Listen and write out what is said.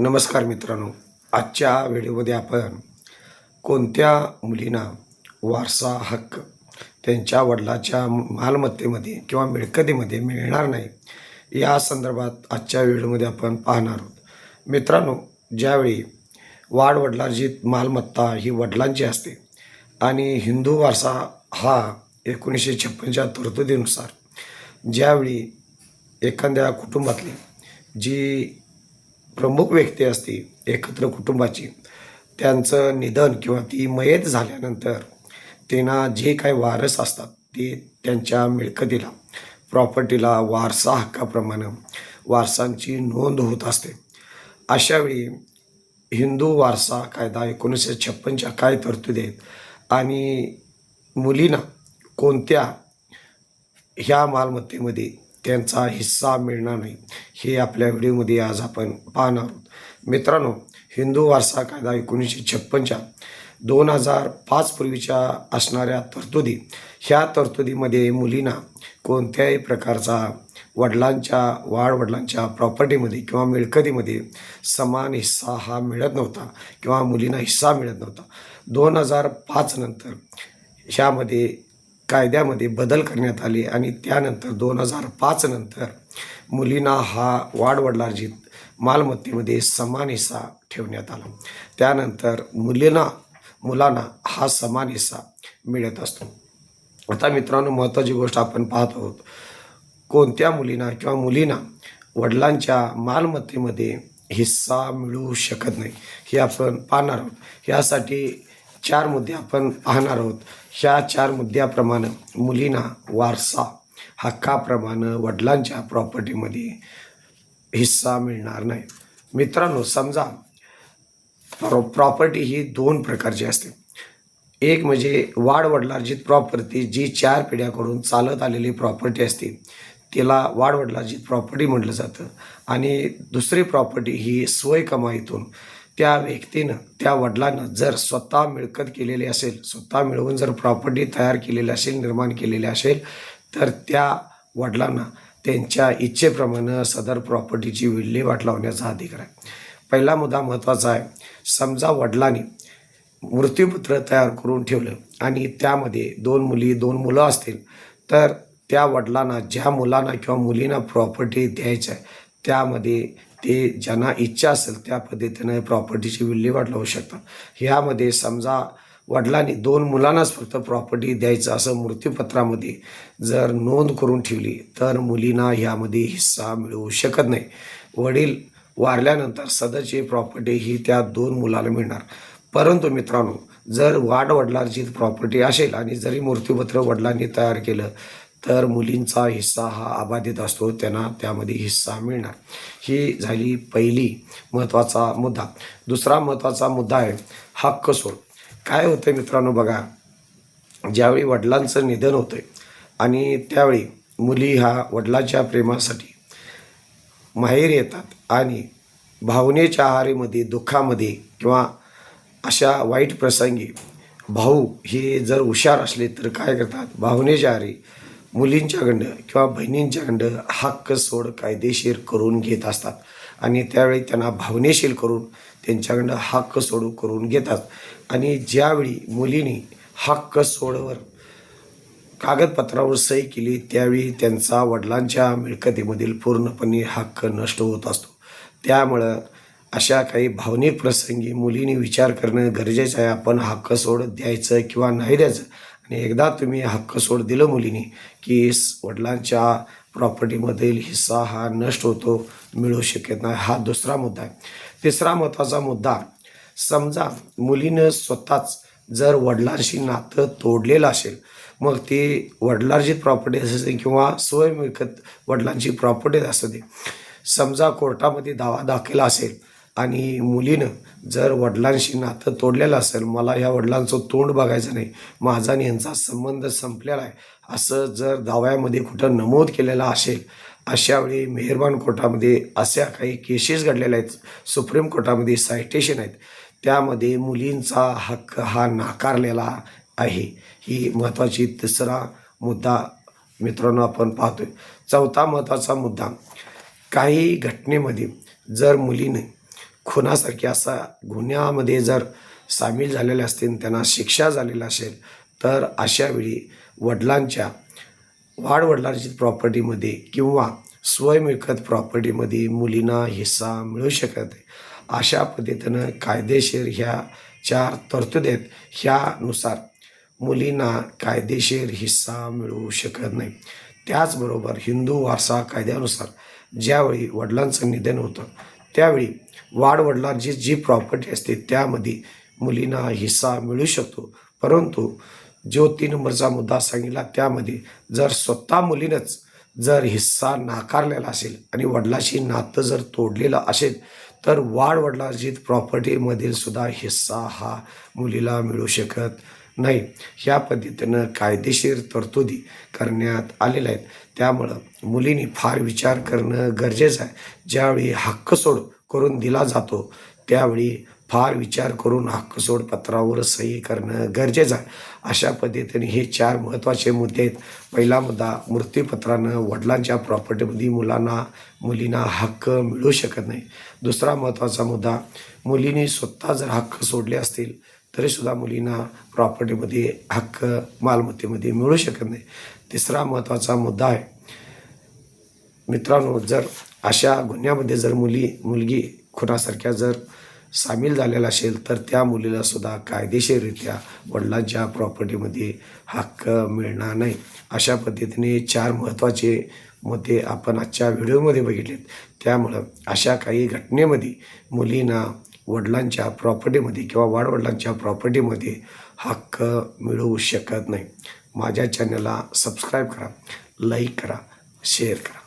नमस्कार मित्रांनो. आजच्या व्हिडिओमध्ये आपण कोणत्या मुलींना वारसा हक्क त्यांच्या वडिलाच्या मालमत्तेमध्ये किंवा मिळकतीमध्ये मिळणार नाही या संदर्भात आजच्या व्हिडिओमध्ये आपण पाहणार आहोत. मित्रांनो ज्यावेळी वाडवडिलाची मालमत्ता ही वडिलांची असते आणि हिंदू वारसा हा एकोणीसशे छप्पनच्या तरतुदीनुसार ज्यावेळी एखाद्या कुटुंबातली जी प्रमुख व्यक्ती असते एकत्र कुटुंबाची. त्यांचं निधन किंवा ती मयत झाल्यानंतर त्यांना जे काही वारस असतात ते त्यांच्या मिळकतीला प्रॉपर्टीला वारसा हक्काप्रमाणे वारसांची नोंद होत असते. अशावेळी हिंदू वारसा कायदा एकोणीसशे छप्पनच्या काय तरतुदी आहेत आणि मुलींना कोणत्या ह्या मालमत्तेमध्ये त्यांचा हिस्सा मिळणार नाही. हे आपल्या व्हिडिओमध्ये आज आपण पाहणार आहोत. मित्रांनो हिंदू वारसा कायदा एकोणीसशे छप्पनच्या दोन हजार पाच पूर्वीच्या असणाऱ्या तरतुदी ह्या तरतुदीमध्ये मुलींना कोणत्याही प्रकारचा वडिलांच्या वाडवडिलांच्या प्रॉपर्टीमध्ये किंवा मिळकतीमध्ये समान हिस्सा हा मिळत नव्हता किंवा मुलींना हिस्सा मिळत नव्हता. दोन हजार पाचनंतर ह्यामध्ये कायद्यामध्ये बदल करण्यात आले आणि त्यानंतर दोन हजार पाच नंतर मुलींना हा वाडवडिलार्जित मालमत्तेमध्ये समान हिस्सा ठेवण्यात आला. त्यानंतर मुलींना मुलांना हा समान हिस्सा मिळत असतो. आता मित्रांनो महत्त्वाची गोष्ट आपण पाहत आहोत. कोणत्या मुलींना किंवा मुलींना वडिलांच्या मालमत्तेमध्ये हिस्सा मिळू शकत नाही हे आपण पाहणार आहोत. यासाठी चार मुद्दे आपण पाहणार आहोत. ह्या चार मुद्द्याप्रमाणे मुलींना वारसा हक्काप्रमाणे वडिलांच्या प्रॉपर्टीमध्ये हिस्सा मिळणार नाही. मित्रांनो समजा प्रॉ प्रॉपर्टी ही दोन प्रकारची असते. एक म्हणजे वाडवडलार्जित प्रॉपर्टी जी चार पिढ्याकडून चालत आलेली प्रॉपर्टी असते. तिला वाडवडलार्जित प्रॉपर्टी म्हटलं जातं. आणि दुसरी प्रॉपर्टी ही स्वय कमाईतून त्या व्यक्तीनं त्या वडिलांनं जर स्वतः मिळकत केलेली असेल स्वतः मिळवून जर प्रॉपर्टी तयार केलेली असेल निर्माण केलेली असेल तर त्या वडिलांना त्यांच्या इच्छेप्रमाणे सदर प्रॉपर्टीची विल्हेवाट लावण्याचा अधिकार आहे. पहिला मुद्दा महत्त्वाचा आहे. समजा वडिलांनी मृत्यूपत्र तयार करून ठेवलं आणि त्यामध्ये दोन मुली दोन मुलं असतील तर त्या वडिलांना ज्या मुलांना किंवा मुलींना प्रॉपर्टी द्यायचं आहे त्यामध्ये ते ज्यांना इच्छा असेल त्या पद्धतीनं प्रॉपर्टीची विल्हेवाट लावू शकतात. ह्यामध्ये समजा वडिलांनी दोन मुलांनाच फक्त प्रॉपर्टी द्यायचं असं मृत्यूपत्रामध्ये जर नोंद करून ठेवली तर मुलींना ह्यामध्ये हिस्सा मिळवू शकत नाही. वडील वारल्यानंतर सदरची प्रॉपर्टी ही त्या दोन मुलाला मिळणार. परंतु मित्रांनो जर वाड वडिलांची प्रॉपर्टी असेल आणि जरी मृत्यूपत्र वडिलांनी तयार केलं तर मुलींचा हिस्सा हा अबाधित असतो त्यांना त्यामध्ये हिस्सा मिळणार. ही झाली पहिली महत्त्वाचा मुद्दा. दुसरा महत्त्वाचा मुद्दा आहे हक्क सोड. काय होतं मित्रांनो बघा ज्यावेळी वडिलांचं निधन होतं आणि त्यावेळी मुली हा वडिलाच्या प्रेमासाठी माहेर येतात आणि भावनेच्या आहारीमध्ये दुःखामध्ये किंवा अशा वाईट प्रसंगी भाऊ हे जर हुशार असले तर काय करतात? भावनेच्या आहारी मुलींच्याकडं किंवा बहिणींच्याकडं हक्क सोड कायदेशीर करून घेत असतात. आणि त्यावेळी त्यांना भावनेशील करून त्यांच्याकडं हक्क सोडू करून घेतात. आणि ज्यावेळी मुलींनी हक्क सोडवर कागदपत्रावर सही केली त्यावेळी त्यांचा वडिलांच्या मिळकतीमधील पूर्णपणे हक्क नष्ट होत असतो. त्यामुळं अशा काही भावनिक प्रसंगी मुलींनी विचार करणं गरजेचं आहे. आपण हक्क सोड द्यायचं किंवा नाही द्यायचं आणि एकदा तुम्ही हक्क सोड दिलं मुलीने की वडिलांच्या प्रॉपर्टीमधील हिस्सा हा नष्ट होतो मिळू शकत नाही हा दुसरा मुद्दा आहे. तिसरा महत्त्वाचा मुद्दा समजा मुलीनं स्वतःच जर वडिलांशी नातं तोडलेलं असेल मग ती वडिलांची प्रॉपर्टी असू दे किंवा स्वयं मिळकत वडिलांची प्रॉपर्टी असू दे समजा कोर्टामध्ये दावा दाखल असेल आणि मुलीनं जर वडिलांशी नातं तोडलेलं असेल मला ह्या वडिलांचं तोंड बघायचं नाही. माझा आणि यांचा संबंध संपलेला आहे. असं जर दाव्यामध्ये कुठं नमूद केलेलं असेल अशावेळी मेहरबान कोर्टामध्ये अशा काही केसेस घडलेल्या आहेत. सुप्रीम कोर्टामध्ये सायटेशन आहेत. त्यामध्ये मुलींचा हक्क हा नाकारलेला आहे. ही महत्त्वाची तिसरा मुद्दा मित्रांनो आपण पाहतोय. चौथा महत्त्वाचा मुद्दा काही घटनेमध्ये जर मुलीने खुनासारख्या असा गुन्ह्यामध्ये जर सामील झालेले असतील त्यांना शिक्षा झालेली असेल तर अशावेळी वडिलांच्या वाडवडिलांची प्रॉपर्टीमध्ये किंवा स्वयंमिळकत प्रॉपर्टीमध्ये मुलींना हिस्सा मिळू शकत नाही. अशा पद्धतीनं कायदेशीर ह्या चार तरतुदी आहेत. ह्यानुसार मुलींना कायदेशीर हिस्सा मिळू शकत नाही. त्याचबरोबर हिंदू वारसा कायद्यानुसार ज्यावेळी वडिलांचं निधन होतं त्यावेळी वाडवडिलांची जी प्रॉपर्टी असते त्यामध्ये मुलींना हिस्सा मिळू शकतो. परंतु जो तीन नंबरचा मुद्दा सांगितला त्यामध्ये जर स्वतः मुलीनंच जर हिस्सा नाकारलेला असेल आणि वडिलाशी नातं जर तोडलेलं असेल तर वाडवडिलांची प्रॉपर्टीमधील सुद्धा हिस्सा हा मुलीला मिळू शकत नाही ह्या पद्धतीनं कायदेशीर तरतुदी करण्यात आलेल्या आहेत. त्यामुळं मुलींनी फार विचार करणं गरजेचं आहे. ज्यावेळी हक्क सोड करून दिला जातो त्यावेळी फार विचार करून हक्कसोड पत्रावर सही करणं गरजेचं आहे. अशा पद्धतीने हे चार महत्त्वाचे मुद्दे आहेत. पहिला मुद्दा मृत्यूपत्रानं वडिलांच्या प्रॉपर्टीमध्ये मुलांना मुलींना हक्क मिळू शकत नाही. दुसरा महत्त्वाचा मुद्दा मुलींनी स्वतः जर हक्क सोडले असतील तरीसुद्धा मुलींना प्रॉपर्टीमध्ये हक्क मालमत्तेमध्ये मिळू शकत नाही. तिसरा महत्त्वाचा मुद्दा आहे. मित्रांनो जर अशा गुन्ह्यामध्ये जर मुली मुलगी खुनासारख्या जर सामील झालेला असेल तर त्या मुलीला सुद्धा कायदेशीररित्या वडिलांच्या प्रॉपर्टीमध्ये हक्क मिळणार नाही. अशा पद्धतीने चार महत्त्वाचे मुद्दे आपण आजच्या व्हिडिओमध्ये बघितलेत. त्यामुळं अशा काही घटनेमध्ये मुलींना वडिलांच्या प्रॉपर्टीमध्ये किंवा वाडवडिलांच्या प्रॉपर्टीमध्ये हक्क मिळू शकत नाही. माझ्या चॅनलला सबस्क्राईब करा लाईक करा शेअर करा.